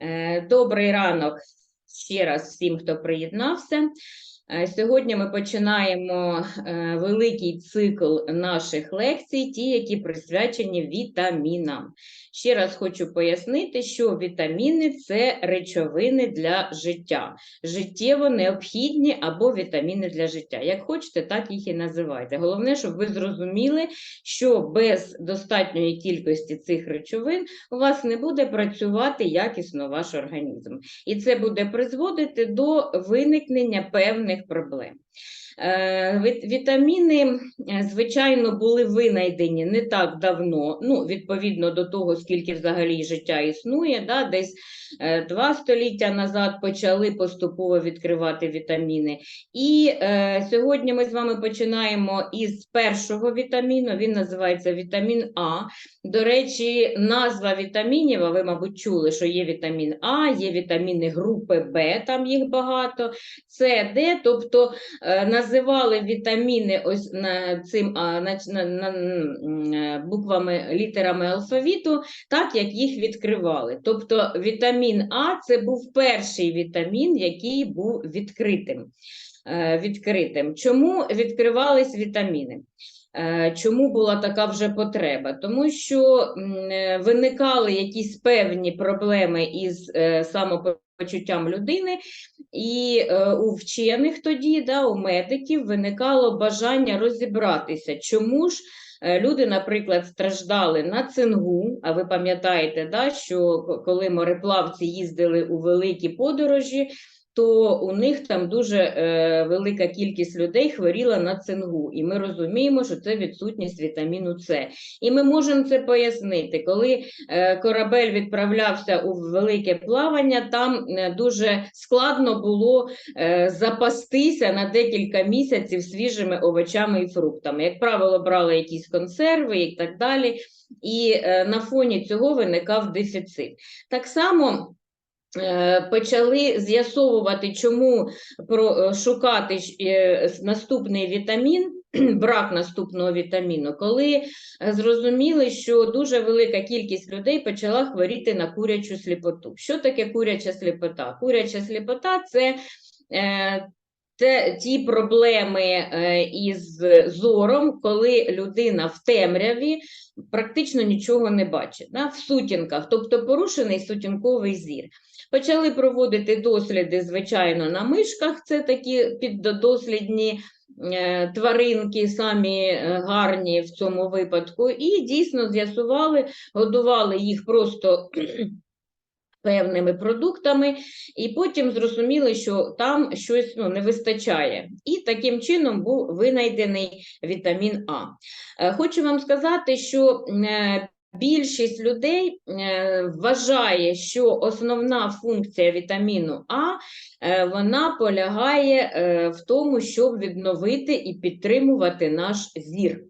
Е, Добрий ранок ще раз всім, хто приєднався. Е, Сьогодні ми починаємо е, великий цикл наших лекцій, ті, які присвячені вітамінам. Ще раз хочу пояснити, що вітаміни це речовини для життя, життєво необхідні або вітаміни для життя. Як хочете, так їх і називайте. Головне, щоб ви зрозуміли, що без достатньої кількості цих речовин у вас не буде працювати якісно ваш організм. І це буде призводити до виникнення певних проблем. Е, віт- Вітаміни, е, звичайно, були винайдені не так давно, ну, відповідно до того, скільки взагалі життя існує, да, десь е, два століття назад почали поступово відкривати вітаміни. І е, сьогодні ми з вами починаємо із першого вітаміну, він називається вітамін А. До речі, назва вітамінів, а ви, мабуть, чули, що є вітамін А, є вітаміни групи Б, там їх багато, С, Д, тобто е, називали вітаміни ось на цим а, на, на, на, е, буквами, літерами алфавіту, так як їх відкривали. Тобто вітамін А це був перший вітамін, який був відкритим. е, відкритим. Чому відкривались вітаміни? Е, Чому була така вже потреба? Тому що виникали якісь певні проблеми із е, самопочуттям людини, і е, у вчених тоді, да, у медиків, виникало бажання розібратися, чому ж е, люди, наприклад, страждали на цингу. А ви пам'ятаєте, да, що коли мореплавці їздили у великі подорожі, то у них там дуже е, велика кількість людей хворіла на цингу, і ми розуміємо, що це відсутність вітаміну С. І ми можемо це пояснити, коли е, корабель відправлявся у велике плавання, там е, дуже складно було запастися на декілька місяців свіжими овочами і фруктами. Як правило, брали якісь консерви і так далі. І на фоні цього виникав дефіцит. Так само почали з'ясовувати, чому е, шукати е, наступний вітамін, брак наступного вітаміну, коли е, зрозуміли, що дуже велика кількість людей почала хворіти на курячу сліпоту. Що таке куряча сліпота? Куряча сліпота це е, те, ті проблеми е, із зором, коли людина в темряві практично нічого не бачить, да, в сутінках, тобто порушений сутінковий зір. Почали проводити досліди, звичайно, на мишках, це такі піддослідні е, тваринки, самі е, гарні в цьому випадку, і дійсно з'ясували, годували їх просто певними продуктами, і потім зрозуміли, що там щось ну, не вистачає. І таким чином був винайдений вітамін А. Е, Хочу вам сказати, що більшість людей е, вважає, що основна функція вітаміну А е, вона полягає е, в тому, щоб відновити і підтримувати наш зір.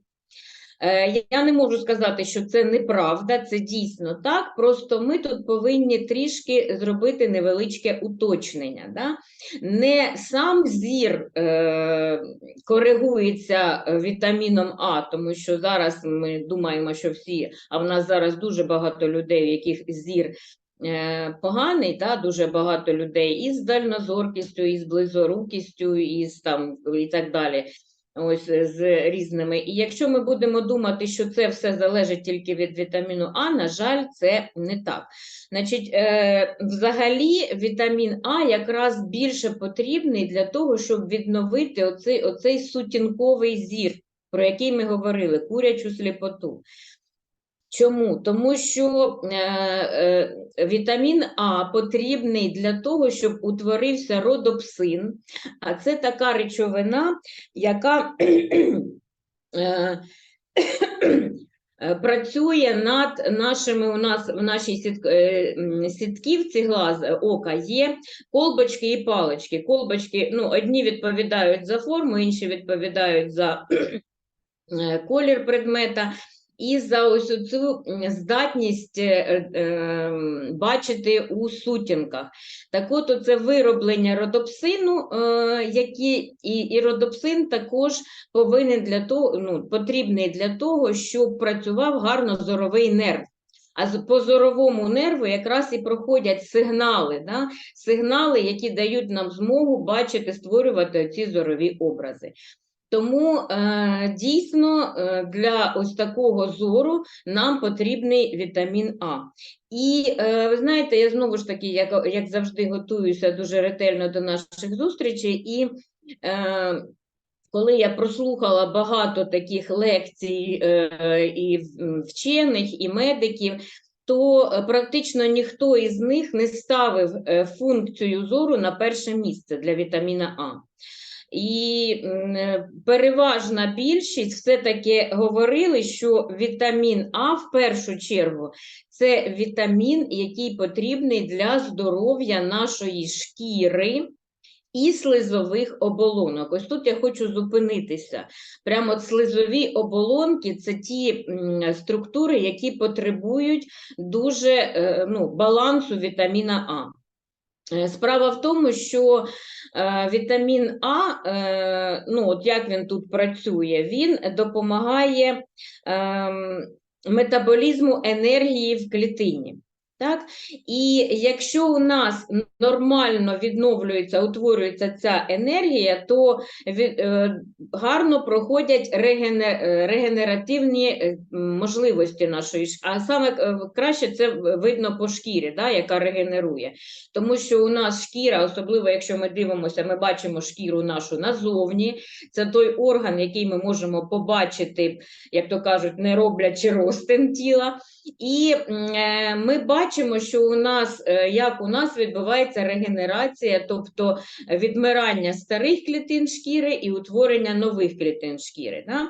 Е, Я не можу сказати, що це неправда, це дійсно так. Просто ми тут повинні трішки зробити невеличке уточнення. Да? Не сам зір е, коригується е, вітаміном А, тому що зараз ми думаємо, що всі, а в нас зараз дуже багато людей, у яких зір. е, Поганий, да, дуже багато людей із дальнозоркістю, із близорукістю, із там і так далі ось з різними. І якщо ми будемо думати, що це все залежить тільки від вітаміну А, на жаль, це не так. Значить, е, взагалі вітамін А якраз більше потрібний для того, щоб відновити оцей, оцей сутінковий зір, про який ми говорили, курячу сліпоту. Чому? Тому що е, е, вітамін А потрібний для того, щоб утворився родопсин, а це така речовина, яка е, е, працює над нашими, у нас в нашій сітк, е, сітківці глаз ока є колбочки і палички. Колбочки, ну, одні відповідають за форму, інші відповідають за е, колір предмета. І за ось цю здатність е, е, ем, бачити у сутінках. Так от, це вироблення родопсину, е, які, і, і родопсин також повинен для того, ну, потрібний для того, щоб працював гарно зоровий нерв. А по зоровому нерву якраз і проходять сигнали, да? сигнали, які дають нам змогу бачити, створювати ці зорові образи. Тому е, дійсно е, для ось такого зору нам потрібний вітамін А. І е, ви знаєте, я знову ж таки, як, як завжди, готуюся дуже ретельно до наших зустрічей, і е, коли я прослухала багато таких лекцій е, і вчених, і медиків, то е, практично ніхто із них не ставив функцію зору на перше місце для вітаміна А. І е, переважна більшість все-таки говорили, що вітамін А в першу чергу це вітамін, який потрібний для здоров'я нашої шкіри і слизових оболонок. Ось тут я хочу зупинитися. Прямо слизові оболонки це ті структури, які потребують дуже е, ну, балансу вітаміна А. Е, Справа в тому, що е, вітамін А, е, ну от як він тут працює, він допомагає е, метаболізму енергії в клітині. Так? І якщо у нас нормально відновлюється, утворюється ця енергія, то е, гарно проходять регене, е, регенеративні е, можливості нашої, а саме краще це видно по шкірі, да, яка регенерує. Тому що у нас шкіра, особливо якщо ми дивимося, ми бачимо шкіру нашу назовні. Це той орган, який ми можемо побачити, як то кажуть, не роблячи розтин тіла. І е, ми бачимо, що у нас е, як у нас відбувається регенерація, тобто відмирання старих клітин шкіри і утворення нових клітин шкіри. Да?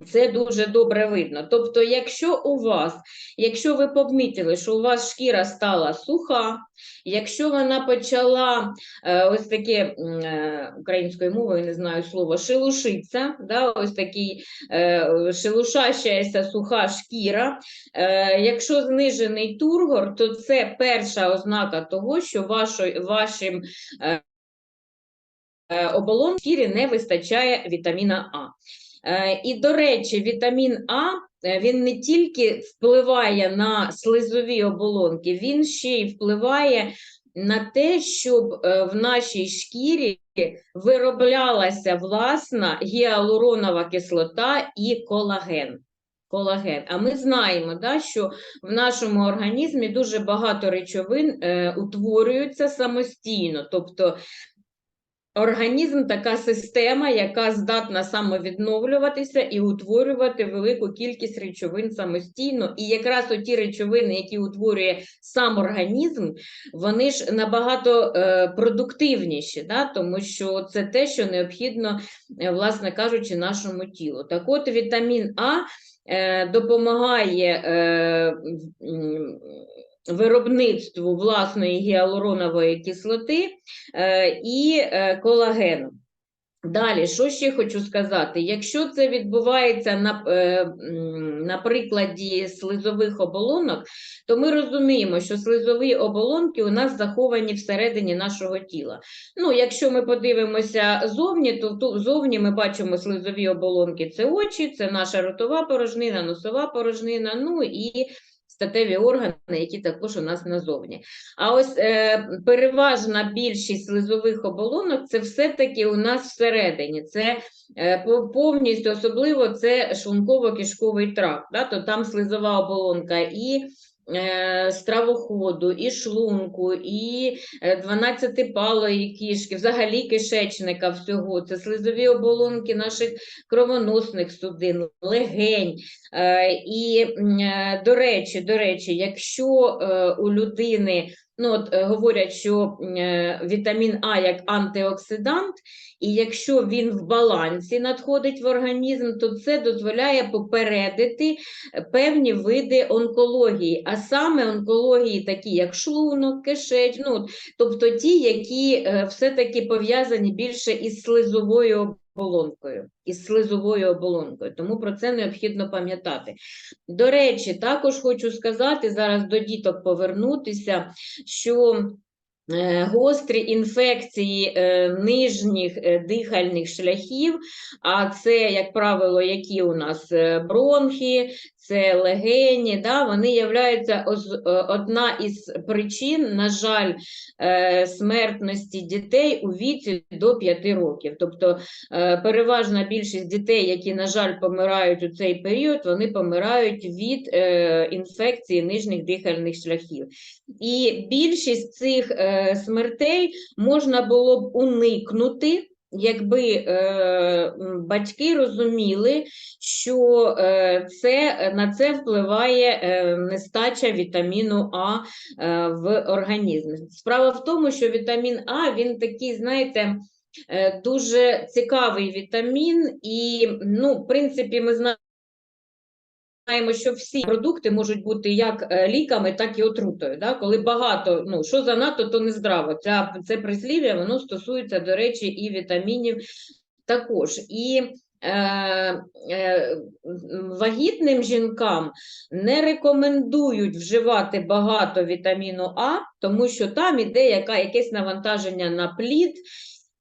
Це дуже добре видно. Тобто, якщо у вас, якщо ви помітили, що у вас шкіра стала суха, якщо вона почала е, ось таке е, українською мовою, не знаю слово, шелушиться, да, ось такий е, шелушащаяся суха шкіра, якщо знижений тургор, то це перша ознака того, що вашої, вашим е, не вистачає вітаміна А. Е, І, до речі, вітамін А е, він не тільки впливає на слизові оболонки, він ще й впливає на те, щоб е, в нашій шкірі вироблялася власна гіалуронова кислота і колаген. Колаген. А ми знаємо, да, що в нашому організмі дуже багато речовин е, утворюються самостійно, тобто Організм така система, яка здатна самовідновлюватися і утворювати велику кількість речовин самостійно. І якраз оті речовини, які утворює сам організм, вони ж набагато е, продуктивніші, да? тому що це те, що необхідно, е, власне кажучи, нашому тілу. Так от вітамін А е, допомагає. Виробництву власної гіалуронової кислоти, е, і е, колагену. Далі, що ще хочу сказати? Якщо це відбувається на, е, на прикладі слизових оболонок, то ми розуміємо, що слизові оболонки у нас заховані всередині нашого тіла. Ну, якщо ми подивимося зовні, то зовні ми бачимо слизові оболонки це очі, це наша ротова порожнина, носова порожнина, ну і статеві органи, які також у нас назовні. А ось е, переважна більшість слизових оболонок це все-таки у нас всередині. Це е, по- повністю, особливо це шлунково-кишковий тракт. Да? То там слизова оболонка і стравоходу, і шлунку, і е, 12-палої кішки, взагалі кишечника всього. Це слизові оболонки наших кровоносних судин, легень. Е, І, е, до речі, до речі, якщо е, у людини ну, от, е, говорять, що е, вітамін А як антиоксидант, і якщо він в балансі надходить в організм, то це дозволяє попередити е, певні види онкології, а саме онкології, такі як шлунок, кишеч, ну, тобто ті, які все-таки пов'язані більше із слизовою оболонкою, із слизовою оболонкою. Тому про це необхідно пам'ятати. До речі, також хочу сказати, зараз до діток повернутися, що е, гострі інфекції е, нижніх е, дихальних шляхів, а це, як правило, які у нас бронхи, це легені, да, вони являються е, одна із причин, на жаль, е, смертності дітей у віці до 5 років. Тобто е, переважна більшість дітей, які, на жаль, помирають у цей період, вони помирають від інфекції нижніх дихальних шляхів. І більшість цих смертей можна було б уникнути. Якби е, батьки розуміли, що е, це, на це впливає е, нестача вітаміну А е, в організмі. Справа в тому, що вітамін А він такий, знаєте, е, дуже цікавий вітамін, і, ну, в принципі, ми знаємо. Знаємо, що всі продукти можуть бути як е, ліками, так і отрутою. Да? Коли багато, ну що занадто, то не здраво. Ця, це прислів'я, воно стосується, до речі, і вітамінів також. І е, е, вагітним жінкам не рекомендують вживати багато вітаміну А, тому що там іде яка, якесь навантаження на плід.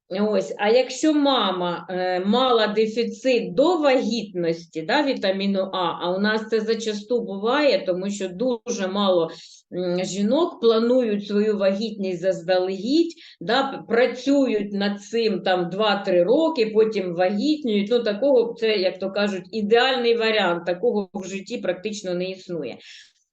Ось, а якщо мама е, мала дефіцит до вагітності да, вітаміну А, а у нас це зачасту буває, тому що дуже мало жінок планують свою вагітність заздалегідь, да, працюють над цим там 2-3 роки, потім вагітнюють. Ну, такого, це, як то кажуть, ідеальний варіант, такого в житті практично не існує.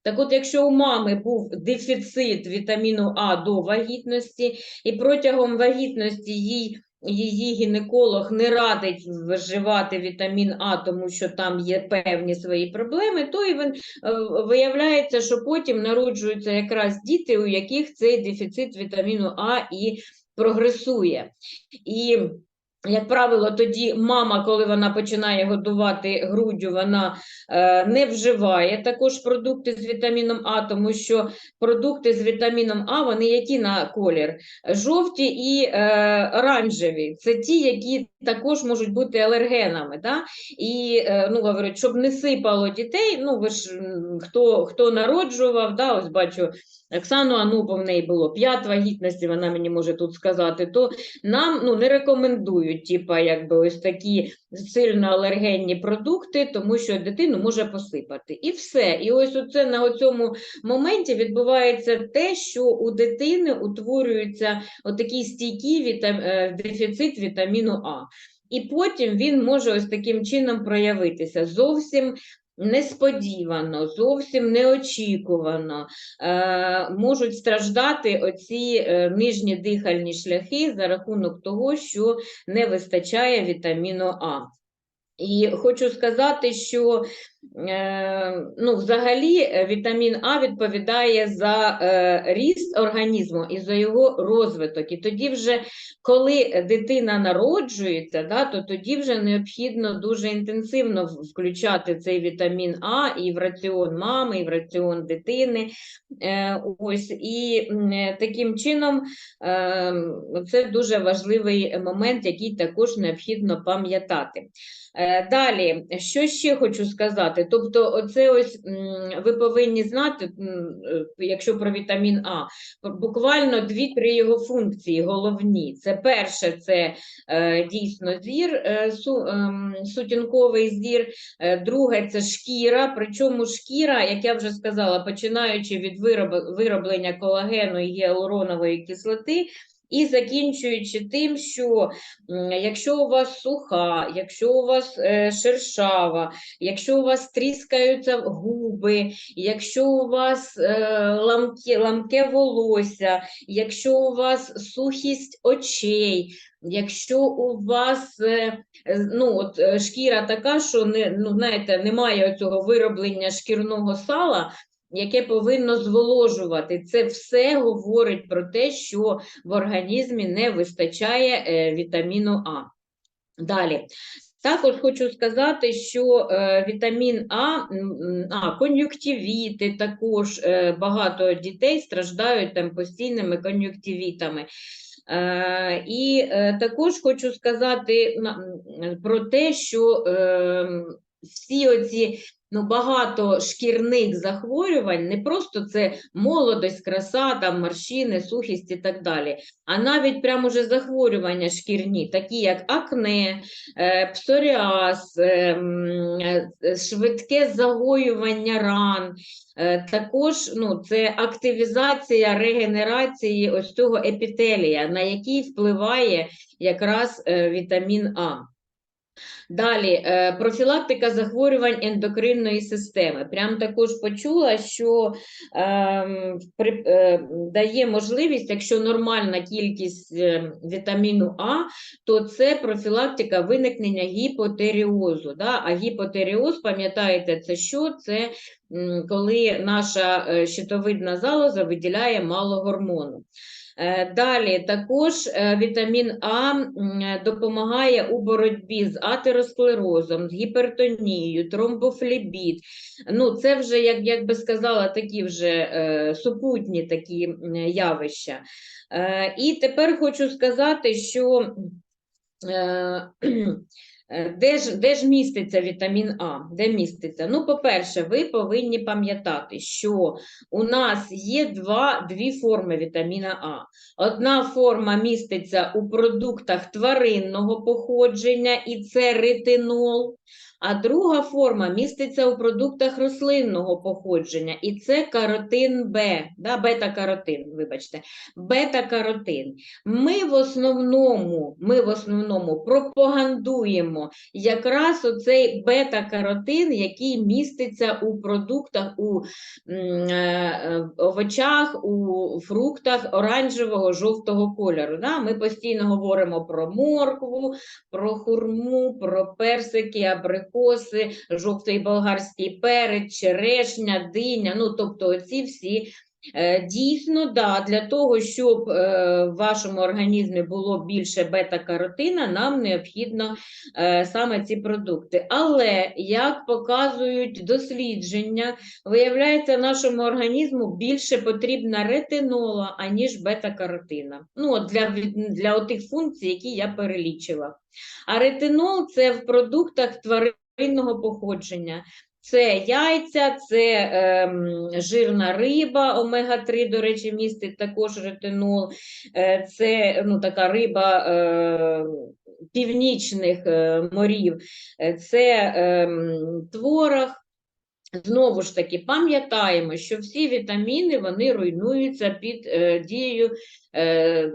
Так от, якщо у мами був дефіцит вітаміну А до вагітності, і протягом вагітності їй її гінеколог не радить вживати вітамін А, тому що там є певні свої проблеми, то і він, е, виявляється, що потім народжуються якраз діти, у яких цей дефіцит вітаміну А і прогресує. І як правило, тоді мама, коли вона починає годувати груддю, вона е, не вживає також продукти з вітаміном А, тому що продукти з вітаміном А, вони які на колір? Жовті і е, оранжеві. Це ті, які також можуть бути алергенами. Да? І е, ну, говорять, щоб не сипало дітей, ну ви ж хто, хто народжував, да, ось бачу Оксану Анупу в неї було 5 вагітності, вона мені може тут сказати, то нам ну, не рекомендують, типа, якби ось такі сильно алергенні продукти, тому що дитину може посипати. І все. І ось оце на цьому моменті відбувається те, що у дитини утворюється отакий стійкий вітам... е, дефіцит вітаміну А. І потім він може ось таким чином проявитися зовсім несподівано, зовсім неочікувано. Е, можуть страждати оці е, нижні дихальні шляхи за рахунок того, що не вистачає вітаміну А. І хочу сказати, що е, ну, взагалі е, вітамін А відповідає за е, ріст організму і за його розвиток. І тоді, вже, коли дитина народжується, да, то тоді вже необхідно дуже інтенсивно включати цей вітамін А і в раціон мами, і в раціон дитини. Ось, і таким чином це дуже важливий момент, який також необхідно пам'ятати. Е, Далі, що ще хочу сказати? Тобто, оце ось ви повинні знати, е, якщо про вітамін А, буквально дві-три його функції головні. Це перше, це е, дійсно зір, ем, сутінковий зір. Друге це шкіра. Причому шкіра, як я вже сказала, починаючи від вироблення колагену і гіалуронової кислоти. І закінчуючи тим, що якщо у вас суха, якщо у вас е, шершава, якщо у вас тріскаються губи, якщо у вас е, ламке, ламке волосся, якщо у вас сухість очей, якщо у вас е, ну, от, шкіра така, що не, ну, знаєте, немає цього вироблення шкірного сала, яке повинно зволожувати. Це все говорить про те, що в організмі не вистачає е, вітаміну А. Далі. Також хочу сказати, що е, вітамін А, а, кон'юктивіти, також е, багато дітей страждають там постійними кон'юктивітами. І також хочу сказати про те, що е, всі оці ну, багато шкірних захворювань, не просто це молодость, краса, там, морщини, сухість і так далі, а навіть прямо уже захворювання шкірні, такі як акне, е, псоріаз, е, е, швидке загоювання ран, Також ну, це активізація регенерації ось цього епітелія, на який впливає якраз вітамін А. Далі, е, профілактика захворювань ендокринної системи. Прям також почула, що ем, при- е, дає можливість, якщо нормальна кількість е, вітаміну А, то це профілактика виникнення гіпотеріозу. Да? А гіпотеріоз, пам'ятаєте, це що? Це коли наша е, щитовидна залоза виділяє мало гормону. Е, Далі також е, вітамін А допомагає у боротьбі з атеросклерозом, з гіпертонією, тромбофлебіт. Ну, це вже, як, як би сказала, такі вже е, супутні такі явища. Е, і тепер хочу сказати, що Е, Де ж, де ж міститься вітамін А? Де міститься? Ну, по-перше, ви повинні пам'ятати, що у нас є два, дві форми вітаміна А. Одна форма міститься у продуктах тваринного походження, і це ретинол. А друга форма міститься у продуктах рослинного походження, і це каротин Б, да, бета-каротин, вибачте, бета-каротин. Ми в основному, ми в основному пропагандуємо якраз оцей бета-каротин, який міститься у продуктах, у е, е, овочах, у фруктах оранжевого жовтого кольору. Да? Ми постійно говоримо про моркву, про хурму, про персики, абрикоси, жовтий болгарський перець, черешня, диня. Ну, тобто, оці всі. Е, Дійсно, да, для того, щоб е, в вашому організмі було більше бета-каротина, нам необхідно е, саме ці продукти. Але, як показують дослідження, виявляється, нашому організму більше потрібна ретинола, аніж бета-каротина. Ну, от для, для тих функцій, які я перелічила. А ретинол це в продуктах тваринного походження. Це яйця, це ем, жирна риба, омега-3, до речі, містить також ретинол. Е, це ну, така риба е, північних е, морів, Е, це ем, творог. Знову ж таки, пам'ятаємо, що всі вітаміни вони руйнуються під е, дією е,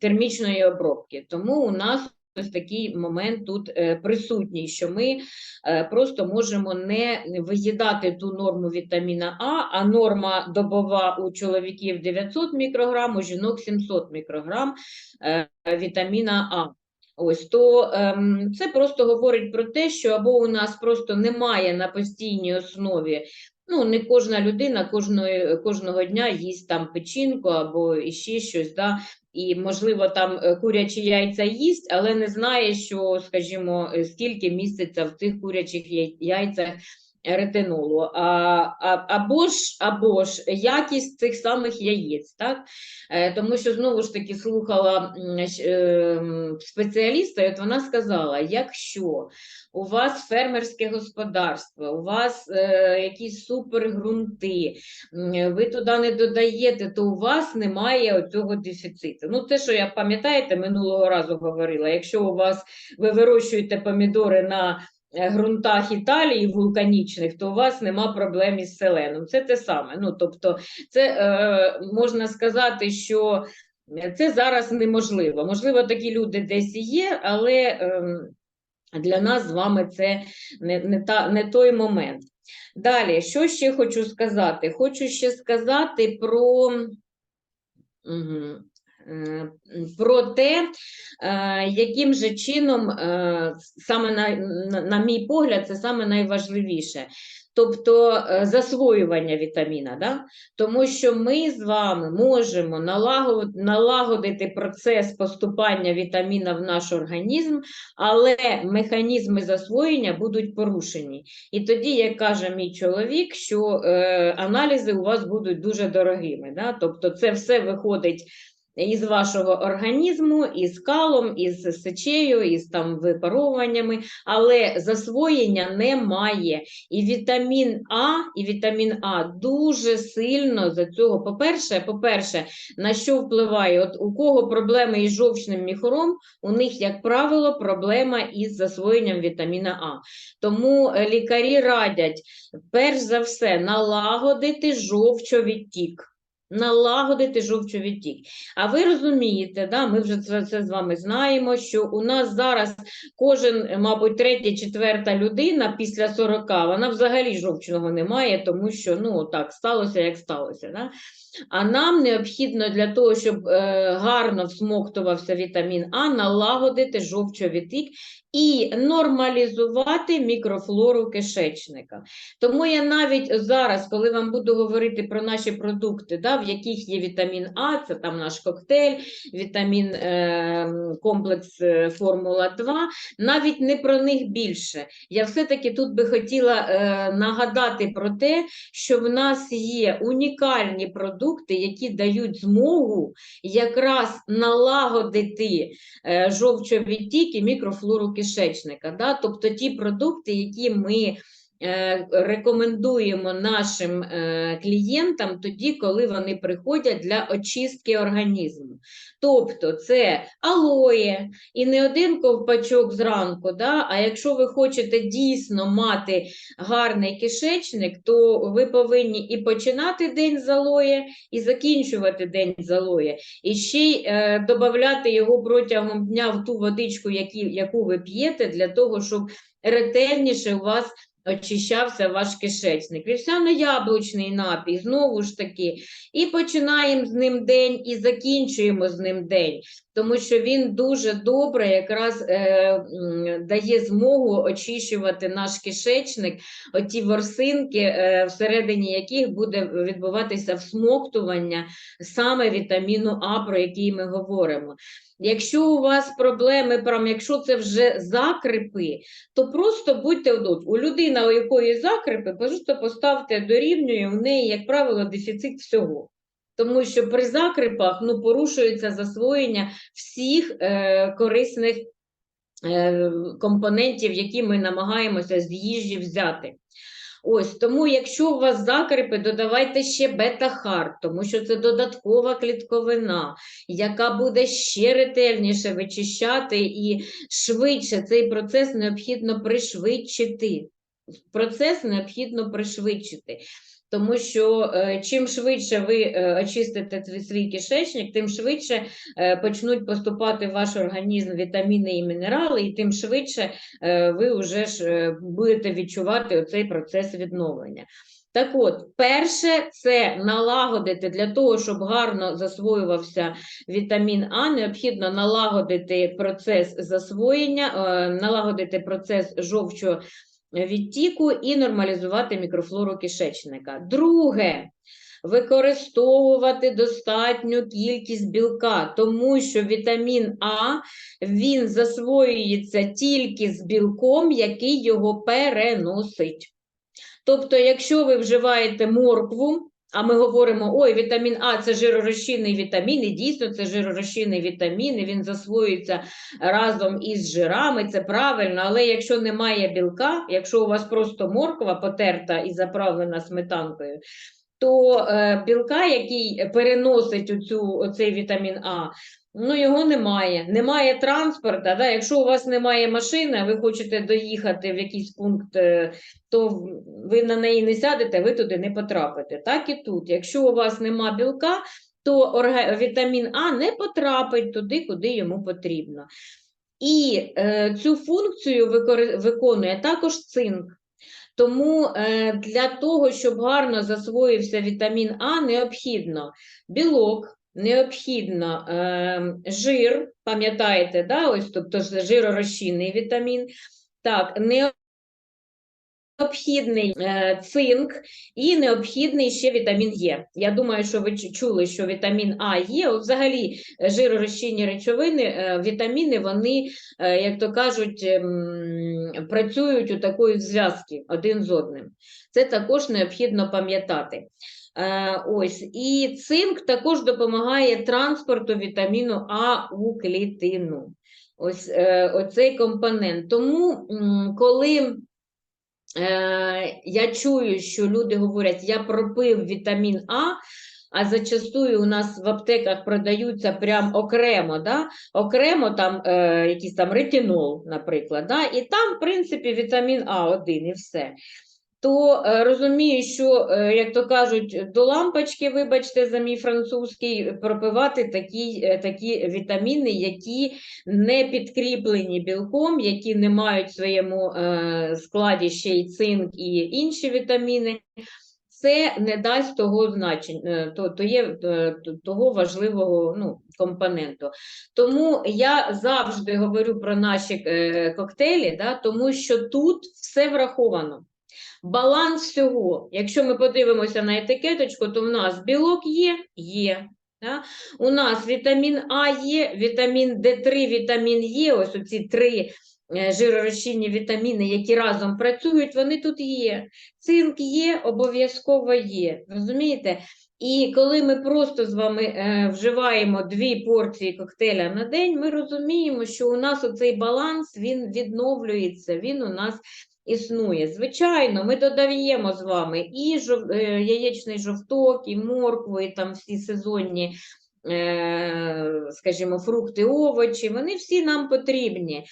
термічної обробки. Тому у нас ось такий момент тут е, присутній, що ми е, просто можемо не виїдати ту норму вітаміна А, а норма добова у чоловіків 900 мікрограм, у жінок 700 мікрограм е, вітаміна А. Ось то ем, це просто говорить про те, що або у нас просто немає на постійній основі. Ну, не кожна людина кожної, кожного дня їсть там печінку або іще щось, да, і, можливо, там е, курячі яйця їсть, але не знає, що, скажімо, е, скільки міститься в цих курячих яйцях ретинолу. А, а, або, ж, або ж якість цих самих яєць, так? Е, Тому що знову ж таки слухала ем, спеціаліста, і от вона сказала: якщо у вас фермерське господарство, у вас е, якісь супергрунти, ви туди не додаєте, то у вас немає цього дефіциту. Ну, те, що я пам'ятаєте, минулого разу говорила, якщо у вас ви вирощуєте помідори на е, ґрунтах Італії вулканічних, то у вас нема проблем із селеном. Це те саме. Ну, тобто, це е, можна сказати, що це зараз неможливо. Можливо, такі люди десь і є, але ем, для нас з вами це не, не, та, не той момент. Далі, що ще хочу сказати? Хочу ще сказати про, Мгм. Е, про те, е, яким же чином, е, саме на, на, мій погляд, це саме найважливіше. Тобто засвоювання вітаміна, да? тому що ми з вами можемо налагодити процес поступання вітаміна в наш організм, але механізми засвоєння будуть порушені. І тоді, як каже мій чоловік, що е, аналізи у вас будуть дуже дорогими. Да? Тобто це все виходить із вашого організму, із калом, із сечею, із там випаровуваннями, але засвоєння немає. І вітамін А, і вітамін А дуже сильно за цього. По-перше, по-перше, на що впливає? От у кого проблеми із жовчним міхуром, у них, як правило, проблема із засвоєнням вітаміна А. Тому е, лікарі радять, перш за все, налагодити жовчовідтік. Налагодити жовчовідтік. А ви розумієте, да, ми вже це, це з вами знаємо, що у нас зараз кожен, мабуть, третя, четверта людина після 40, вона взагалі жовчного не має, тому що ну, так, сталося, як сталося. Да? А нам необхідно для того, щоб е, гарно всмоктувався вітамін А, налагодити жовчовідтік і нормалізувати мікрофлору кишечника. Тому я навіть зараз, коли вам буду говорити про наші продукти, да, в яких є вітамін А, це там наш коктейль, вітамін е, комплекс е, Формула 2, навіть не про них більше. Я все-таки тут би хотіла е, нагадати про те, що в нас є унікальні продукти, які дають змогу якраз налагодити е, жовчовідтік і мікрофлору кишечника. Да? Тобто ті продукти, які ми рекомендуємо нашим е, клієнтам тоді, коли вони приходять для очистки організму. Тобто це алоє і не один ковпачок зранку, да? а якщо ви хочете дійсно мати гарний кишечник, то ви повинні і починати день з алоє, і закінчувати день з алоє. І ще й е, додати його протягом дня в ту водичку, які, яку ви п'єте, для того, щоб ретельніше у вас очищався ваш кишечник. Вівсяно-яблучний напій, знову ж таки, і починаємо з ним день, і закінчуємо з ним день, тому що він дуже добре якраз е, дає змогу очищувати наш кишечник, оті ворсинки, е, всередині яких буде відбуватися всмоктування саме вітаміну А, про який ми говоримо. Якщо у вас проблеми, прям, якщо це вже закрипи, то просто будьте у людини, у якої закрипи, просто поставте дорівнює, в неї, як правило, дефіцит всього. Тому що при закрипах ну, порушується засвоєння всіх е, корисних е, компонентів, які ми намагаємося з їжі взяти. Ось тому, якщо у вас закрипи, додавайте ще бета-хар, тому що це додаткова клітковина, яка буде ще ретельніше вичищати і швидше цей процес необхідно пришвидшити. Процес необхідно пришвидшити. Тому що е, чим швидше ви е, очистите свій кишечник, тим швидше е, почнуть поступати в ваш організм вітаміни і мінерали, і тим швидше ви вже ж будете відчувати оцей процес відновлення. Так от, перше, це налагодити для того, щоб гарно засвоювався вітамін А, необхідно налагодити процес засвоєння, налагодити процес жовчого відтіку і нормалізувати мікрофлору кишечника. Друге, використовувати достатню кількість білка, тому що вітамін А він засвоюється тільки з білком, який його переносить. Тобто, якщо ви вживаєте моркву, а ми говоримо, ой, вітамін А це жиророзчинний вітамін, і дійсно це жиророзчинний вітамін, і він засвоюється разом із жирами, це правильно, але якщо немає білка, якщо у вас просто морква потерта і заправлена сметанкою, то е, білка, який переносить оцю, оцей вітамін А, ну його немає. Немає транспорту. Да? Якщо у вас немає машини, ви хочете доїхати в якийсь пункт, е, то ви на неї не сядете, ви туди не потрапите. Так і тут. Якщо у вас нема білка, то вітамін А не потрапить туди, куди йому потрібно. І е, цю функцію викори- виконує також цинк. Тому е, для того, щоб гарно засвоївся вітамін А, необхідно білок, необхідно е, жир, пам'ятаєте, да? Ось, тобто жиророзчинний вітамін. Так, необхідний е, цинк і необхідний ще вітамін Е. Я думаю, що ви чули, що вітамін А є. Взагалі, е, жиророзчинні речовини, е, вітаміни, вони, е, як то кажуть, ем, працюють у такої зв'язки один з одним. Це також необхідно пам'ятати. Е, Ось і цинк також допомагає транспорту вітаміну А у клітину. Ось е, оцей компонент. Тому, коли е, я чую, що люди говорять, я пропив вітамін А, а зачастую у нас в аптеках продаються прям окремо, да? окремо там е, якийсь там ретинол, наприклад, да? і там, в принципі, вітамін А один і все. То е, розумію, що, е, як то кажуть, до лампочки, вибачте, за мій французький, пропивати такі, е, такі вітаміни, які не підкріплені білком, які не мають в своєму складі ще й цинк і інші вітаміни, це не дасть того значення, то, то є того важливого ну, компоненту. Тому я завжди говорю про наші коктейлі, да, тому що тут все враховано. Баланс всього. Якщо ми подивимося на етикеточку, то в нас білок є, є. Да? У нас вітамін А є, вітамін Д3, вітамін Е, ось оці три е, жиророзчинні вітаміни, які разом працюють, вони тут є. Цинк є, обов'язково є. Розумієте? І коли ми просто з вами е, вживаємо дві порції коктейля на день, ми розуміємо, що у нас оцей баланс він відновлюється, він у нас існує. Звичайно, ми додаємо з вами і жов... е, яєчний жовток, і моркву, і там всі сезонні, е, скажімо, фрукти, овочі, вони всі нам потрібні.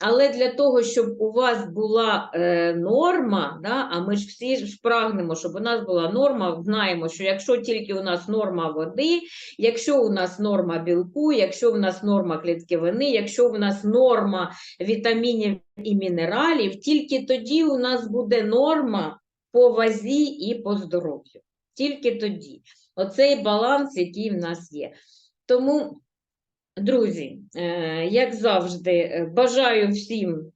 Але для того, щоб у вас була е, норма, да, а ми ж всі ж прагнемо, щоб у нас була норма, знаємо, що якщо тільки у нас норма води, якщо у нас норма білку, якщо у нас норма клітковини, якщо у нас норма вітамінів і мінералів, тільки тоді у нас буде норма по вазі і по здоров'ю. Тільки тоді. Оцей баланс, який в нас є. Тому. Друзі, е, як завжди, е, бажаю всім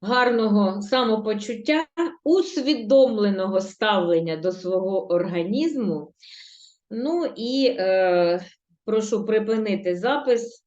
гарного самопочуття, усвідомленого ставлення до свого організму. Ну і е, прошу припинити запис